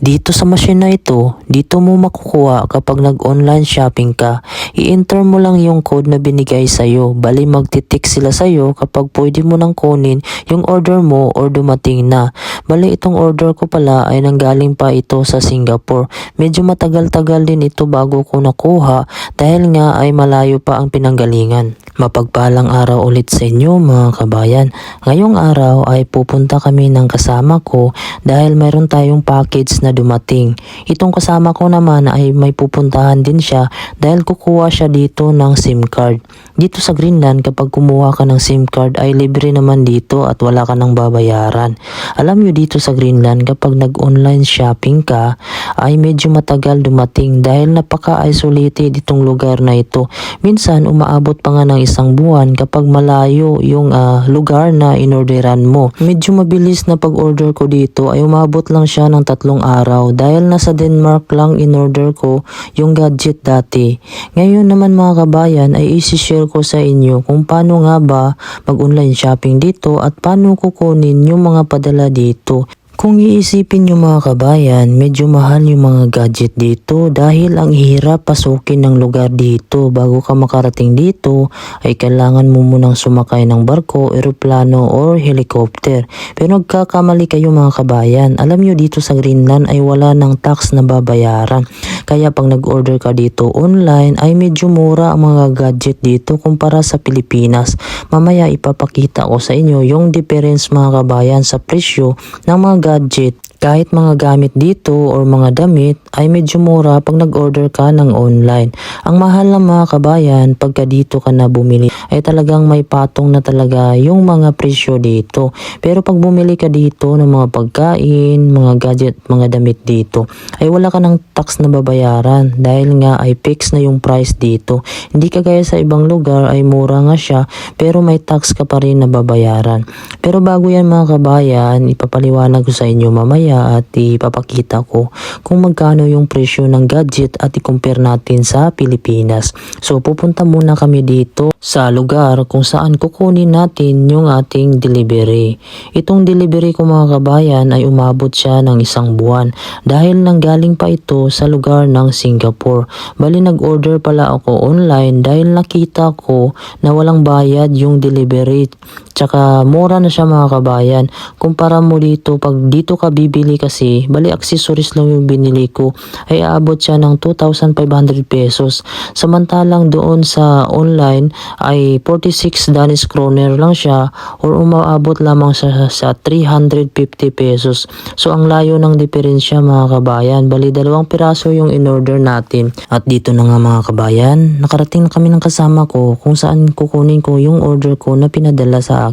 Dito sa machine na ito, dito mo makukuha kapag nag-online shopping ka. I-enter mo lang yung code na binigay sa'yo. Bali magtitik sila sa'yo kapag pwede mo nang kunin yung order mo or dumating na. Bali itong order ko pala ay nanggaling pa ito sa Singapore. Medyo matagal-tagal din ito bago ko nakuha dahil nga ay malayo pa ang pinanggalingan. Mapagpalang araw ulit sa inyo mga kabayan. Ngayong araw ay pupunta kami ng kasama ko dahil mayroon tayong package na dumating. Itong kasama ko naman ay may pupuntahan din siya dahil kukuha siya dito ng SIM card. Dito sa Greenland kapag kumuha ka ng SIM card ay libre naman dito at wala ka nang babayaran. Alam nyo dito sa Greenland kapag nag-online shopping ka ay medyo matagal dumating dahil napaka-isolated itong lugar na ito. Minsan umaabot pa nga ng isang buwan kapag malayo yung ah, lugar na inorderan mo. Medyo mabilis na pag-order ko dito ay umabot lang siya ng tatlong araw dahil nasa Denmark lang in-order ko yung gadget dati. Ngayon naman mga kabayan ay isi-share ko sa inyo kung paano nga ba mag-online shopping dito at paano kukunin yung mga padala dito. Kung iisipin nyo mga kabayan, medyo mahal yung mga gadget dito dahil ang hirap pasukin ng lugar dito. Bago ka makarating dito, ay kailangan mo munang sumakay ng barko, eroplano, or helicopter. Pero nagkakamali kayo mga kabayan. Alam nyo dito sa Greenland ay wala ng tax na babayaran. Kaya pag nag-order ka dito online ay medyo mura ang mga gadget dito kumpara sa Pilipinas. Mamaya ipapakita ko sa inyo yung difference mga kabayan sa presyo ng mga gadget. Kahit mga gamit dito or mga damit ay medyo mura pag nag-order ka ng online. Ang mahal ng mga kabayan pagka dito ka na bumili ay talagang may patong na talaga yung mga presyo dito. Pero pag bumili ka dito ng mga pagkain, mga gadget, mga damit dito ay wala ka ng tax na babayaran dahil nga ay fix na yung price dito. Hindi kagaya sa ibang lugar ay mura nga siya pero may tax ka pa rin na babayaran. Pero bago yan mga kabayan, ipapaliwanag ko sa inyo mamaya at ipapakita ko kung magkano yung presyo ng gadget at i-compare natin sa Pilipinas. So pupunta muna kami dito sa lugar kung saan kukunin natin yung ating delivery. Itong delivery ko mga kabayan ay umabot siya ng isang buwan dahil nanggaling pa ito sa lugar ng Singapore. Bali nag-order pala ako online dahil nakita ko na walang bayad yung delivery. Tsaka mura na siya mga kabayan. Kumpara mo dito, pag dito ka bibili kasi, bali accessories lang yung binili ko, ay aabot siya ng 2,500 pesos. Samantalang doon sa online ay 46 Danish kroner lang siya or umaabot lamang sa, sa 350 pesos. So ang layo ng diferensya mga kabayan. Bali dalawang piraso yung in-order natin. At dito na nga mga kabayan, nakarating na kami ng kasama ko kung saan kukunin ko yung order ko na pinadala sa.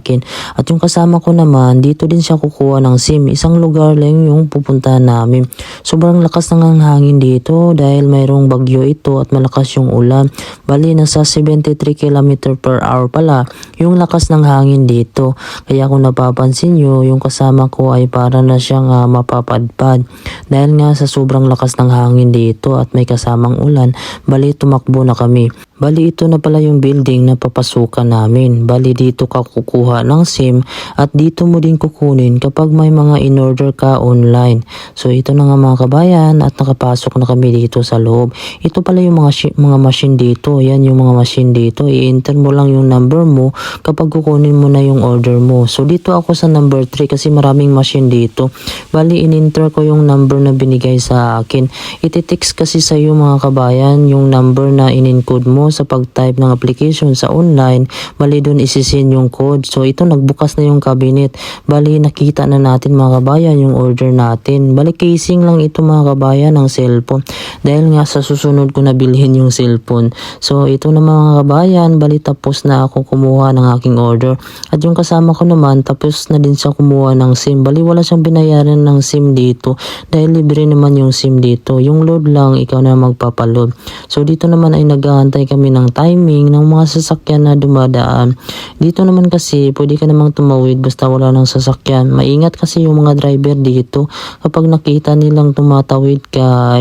At yung kasama ko naman, dito din siya kukuha ng SIM. Isang lugar lang yung pupuntahan namin. Sobrang lakas ng ang hangin dito dahil mayroong bagyo ito at malakas yung ulan. Bali, nasa 73 km per hour pala yung lakas ng hangin dito. Kaya kung napapansin nyo, yung kasama ko ay para na siyang ah, mapapadpad. Dahil nga sa sobrang lakas ng hangin dito at may kasamang ulan, bali tumakbo na kami. Bali ito na pala yung building na papasukan namin. Bali dito ka kukuha ng SIM at dito mo din kukunin kapag may mga in-order ka online. So ito na nga mga kabayan at nakapasok na kami dito sa loob. Ito pala yung mga, mga machine dito. Yan yung mga machine dito. I-enter mo lang yung number mo kapag kukunin mo na yung order mo. So dito ako sa number 3 kasi maraming machine dito. Bali in-enter ko yung number na binigay sa akin. Ititext kasi sa iyo mga kabayan yung number na in-encode mo sa pag-type ng application sa online. Bali doon isisin yung code. So ito nagbukas na yung cabinet. Bali nakita na natin mga kabayan yung order natin. Bali casing lang ito mga kabayan ng cellphone. Dahil nga sa susunod ko na bilhin yung cellphone. So ito na mga kabayan. Bali tapos na ako kumuha ng aking order. At yung kasama ko naman tapos na din siya kumuha ng SIM. Bali wala siyang binayaran ng SIM dito. Dahil libre naman yung SIM dito. Yung load lang ikaw na magpapaload. So dito naman ay nag-aantay kami kami ng timing ng mga sasakyan na dumadaan. Dito naman kasi pwede ka namang tumawid basta wala ng sasakyan. Maingat kasi yung mga driver dito. Kapag nakita nilang tumatawid ka,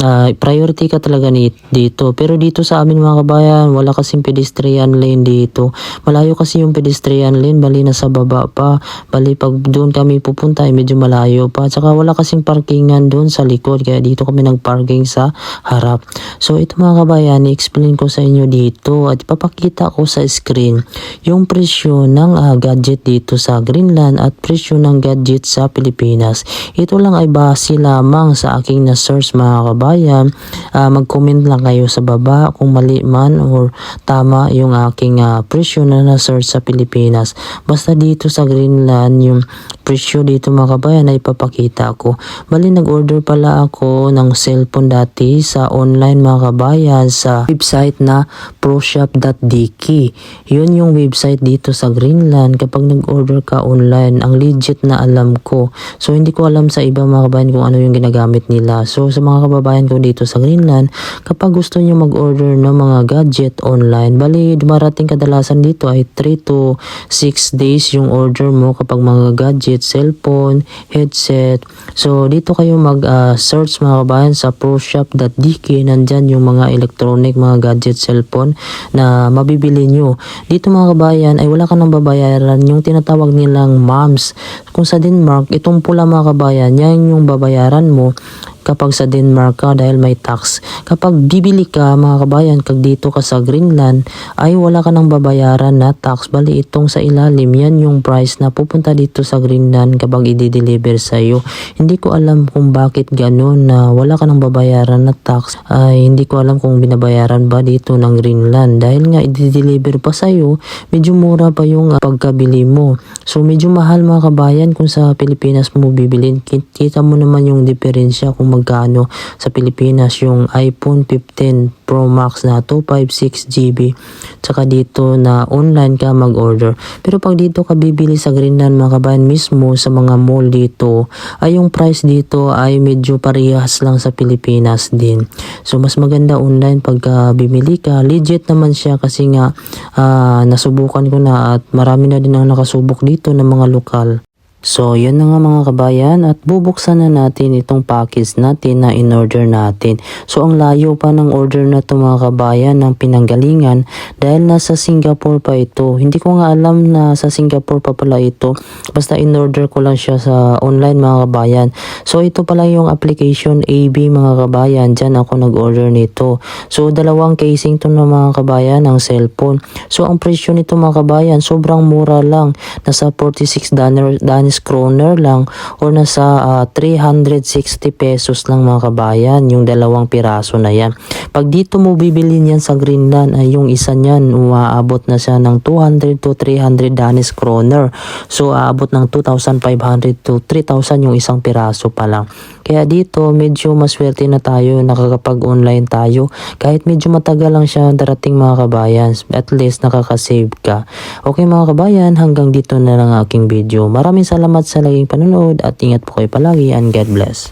ah, priority ka talaga dito. Pero dito sa amin mga kabayan, wala kasing pedestrian lane dito. Malayo kasi yung pedestrian lane, bali na sa baba pa. Bali pag doon kami pupunta ay medyo malayo pa. Tsaka wala kasing parkingan doon sa likod. Kaya dito kami nagparking sa harap. So ito mga kabayan, i-explain ko sa inyo dito at ipapakita ko sa screen yung presyo ng ah, gadget dito sa Greenland at presyo ng gadget sa Pilipinas. Ito lang ay base lamang sa aking na-search mga kabayan. Ah, mag-comment lang kayo sa baba kung mali man or tama yung aking ah, presyo na na-search sa Pilipinas. Basta dito sa Greenland yung presyo dito mga kabayan ay ipapakita ko. Bali nag-order pala ako ng cellphone dati sa online mga kabayan sa website na proshop.dk. Yun yung website dito sa Greenland kapag nag-order ka online. Ang legit na alam ko. So hindi ko alam sa iba mga kabayan kung ano yung ginagamit nila. So sa mga kababayan ko dito sa Greenland, kapag gusto nyo mag-order ng mga gadget online, bali dumarating kadalasan dito ay 3 to 6 days yung order mo kapag mga gadget, cellphone, headset. So dito kayo mag-search mga kabayan sa proshop.dk. Nandyan yung mga electronic, mga gadget, cellphone na mabibili nyo. Dito mga kabayan ay wala ka nang babayaran yung tinatawag nilang MAMS. Kung sa Denmark, itong pula mga kabayan, yan yung babayaran mo kapag sa Denmark ka dahil may tax. Kapag bibili ka mga kabayan, kag dito ka sa Greenland, ay wala ka nang babayaran na tax. Bali itong sa ilalim, yan yung price na pupunta dito sa Greenland kapag i-deliver sa iyo. Hindi ko alam kung bakit ganun na wala ka nang babayaran na tax. Ay hindi ko alam kung binabayaran ba dito ng Greenland. Dahil nga i-deliver pa sa iyo, medyo mura pa yung uh, pagkabili mo. So medyo mahal mga kabayan kung sa Pilipinas mo bibilin. Kita mo naman yung diferensya kung magkano sa Pilipinas yung iPhone 15 Pro Max na 256 GB tsaka dito na online ka mag-order. Pero pag dito ka bibili sa Greenland mga kabayan mismo sa mga mall dito ay yung price dito ay medyo parehas lang sa Pilipinas din. So mas maganda online pagka bimili ka. Legit naman siya kasi nga ah, nasubukan ko na at marami na din ang nakasubok dito ng mga lokal. So, yun na nga mga kabayan at bubuksan na natin itong package natin na in-order natin. So, ang layo pa ng order na to mga kabayan ng pinanggalingan dahil nasa Singapore pa ito. Hindi ko nga alam na sa Singapore pa pala ito. Basta in-order ko lang siya sa online mga kabayan. So, ito pala yung application AB mga kabayan. Diyan ako nag-order nito. So, dalawang casing to na mga kabayan ng cellphone. So, ang presyo nito mga kabayan sobrang mura lang. Nasa 46 Daner, Danish kroner lang or nasa ah, 360 pesos lang mga kabayan yung dalawang piraso na yan. Pag dito mo bibili niyan sa Greenland ay yung isa niyan umaabot na siya ng 200 to 300 Danish kroner. So aabot ng 2,500 to 3,000 yung isang piraso pa lang. Kaya dito medyo maswerte na tayo nakakapag-online tayo kahit medyo matagal lang siya darating mga kabayan. At least nakakasave ka. Okay mga kabayan hanggang dito na lang aking video. Maraming salamat sa laging panonood at ingat po kayo palagi and God bless.